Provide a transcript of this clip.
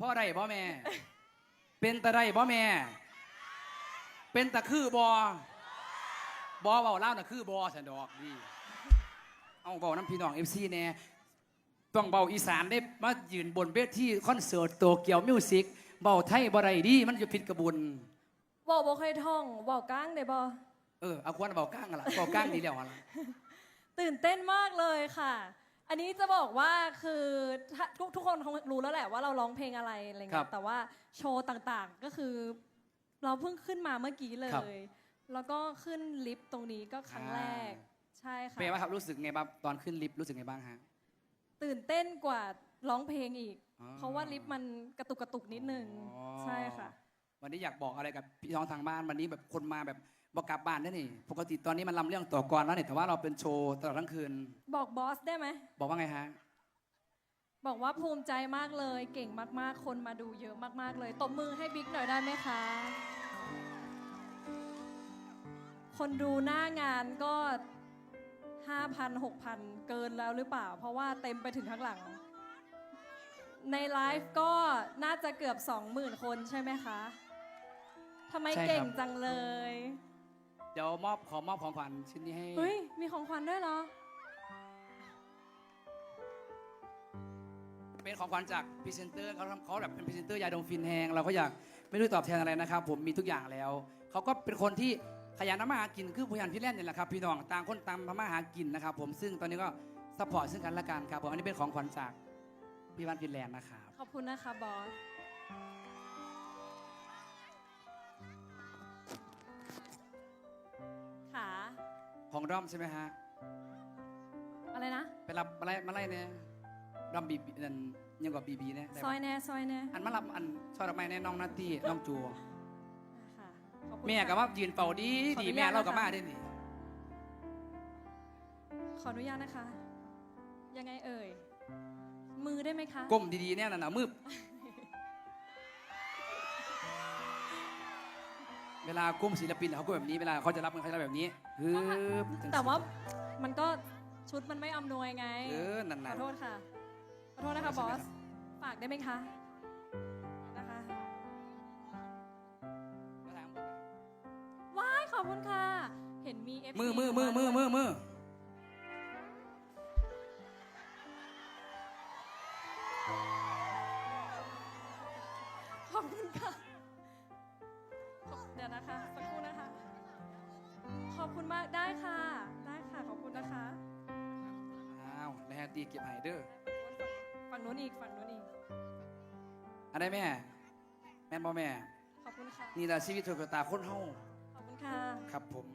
พ่อได้บ่แม่ เป็นตะได้บ่แม่ เป็นตะคือบ่บ่เว้าเล่าวน่ะคือบ่สันดอกดีเอาเว้าน้ำพี่น้อง FC แน่ต้องเบาอีสานได้มายืนบนเวทีคอนเสิร์ตโตเกียวมิวสิกเบาไทยบ่ได้ดีมันจะผิดกระบุญเว้าบ่เคยท่องเว้าก้างได้บ่เออเอาควรเบาก้างกันละเบาก้างดีแล้วอะล่ะตื่นเต้นมากเลยค่ะ อันนี้จะบอกว่าคือถ้าทุกทุกคนคงรู้แล้วแหละว่าเราร้องเพลงอะไรอะไรครัเงี้บยแต่ว่าโชว์ต่างๆก็คือ เราเพิ่งขึ้นมาเมื่อกี้เลครับ ย แล้วก็ขึ้นลิฟต์ตรงนี้ก็ครั้งแรกใช่ค่ะเป็นไงบ้างครับรู้สึกไงบ้างตอนขึ้นลิฟต์รู้สึกไงบ้างฮะ ตื่นเต้นกว่าร้องเพลงอีก อ๋อเพราะว่าลิฟต์มันกระตุกกระตุกนิดนึง อ๋อ ใช่ค่ะ วันนี้อยากบอกอะไรกับพี่น้องทางบ้านวันนี้แบบคนมาแบบบอกกลับบ้านได้นี่ ปกติตอนนี้มันลำเรื่องต่อกรแล้วเนี่ยแต่ว่าเราเป็นโชว์ตลอดทั้งคืน บอกบอสได้ไหม บอกว่าไงฮะ บอกว่าภูมิใจมากเลย เก่งมากๆ คนมาดูเยอะมากๆเลย ตบมือให้บิ๊กหน่อยได้ไหมคะ คนดูหน้างานก็ 5,000 6,000 เกินแล้วหรือเปล่า เพราะว่าเต็มไปถึงข้างหลัง ในไลฟ์ก็น่าจะเกือบ 20,000 คนใช่ไหมคะ ทำไมใช่ครับ เก่งจังเลย เดี๋ยวมอบขอมอบของขวัญชิ้นนี้ให้เฮ้ย มีของขวัญด้วยเหรอ เป็นของขวัญจากพรีเซนเตอร์เขาทำเขาแบบเป็นพรีเซนเตอร์ยาดมฟินแหงเราก็อยากไม่รู้ตอบแทนอะไรนะครับ ผมมีทุกอย่างแล้วเขาก็เป็นคนที่ขยันทำมาหากินคือพยันพี่แล่นนี่แหละครับพี่น้องต่างคนต่างทำมาหากินนะครับ ผมซึ่งตอนนี้ก็ซัพพอร์ตซึ่งกันและกันครับผมอันนี้เป็นของขวัญจากพี่วันฟินแลนด์นะครับขอบคุณนะคะบอส ของด้อมใช่ไหมฮะอะไรนะไปรับอะไรมาไล่เนี่ยด้อมบีบีนั่นยังกว่าบีบีเนี่ยได้ซอยปะแน่ซอยแน่อันมารับอันชอบดอกไม้แน่น้องนาตี้น้องจูค่ะขอบคุณแม่ค่ะกับว่ายืนเป่าดีขออดีนุญาตแม่เรานะคะกับมาได้นี่ขออนุญาตนะคะ ยังไงเอ่ย มือได้ไหมคะ ก้มดีๆเนี่ยน่ะนะมืบ เวลาก้มศิลปินเขาก็แบบนี้เวลาเขาจะรับเงินเขาจะรับแบบนี้ฮึบจังสิแต่ว่ามันก็ชุดมันไม่อำนวยไง เออนั่นขน่ะอโทษค่ะ ขอโทษนะคะบอส ฝากได้ไหมคะ นะคะ ว้ายขอบคุณค่ะ เห็นมี FC มือมือมือมือมือมือขอบคุณค่ะขอบเดี๋ยวนะคะสักครู่นะคะ ขอบคุณมากได้ค่ะ ได้ค่ะขอบคุณนะคะอ้าวนะฮะตีเก็บไฮเดอร์ฝั่งนู้นอีกฝั่งนู้นอีกอันได้แม่ แม่นบ่แม่ ขอบคุณค่ะนี่แหละชีวิตโตโยตาคนเฮาขอบคุณค่ะ ครับผม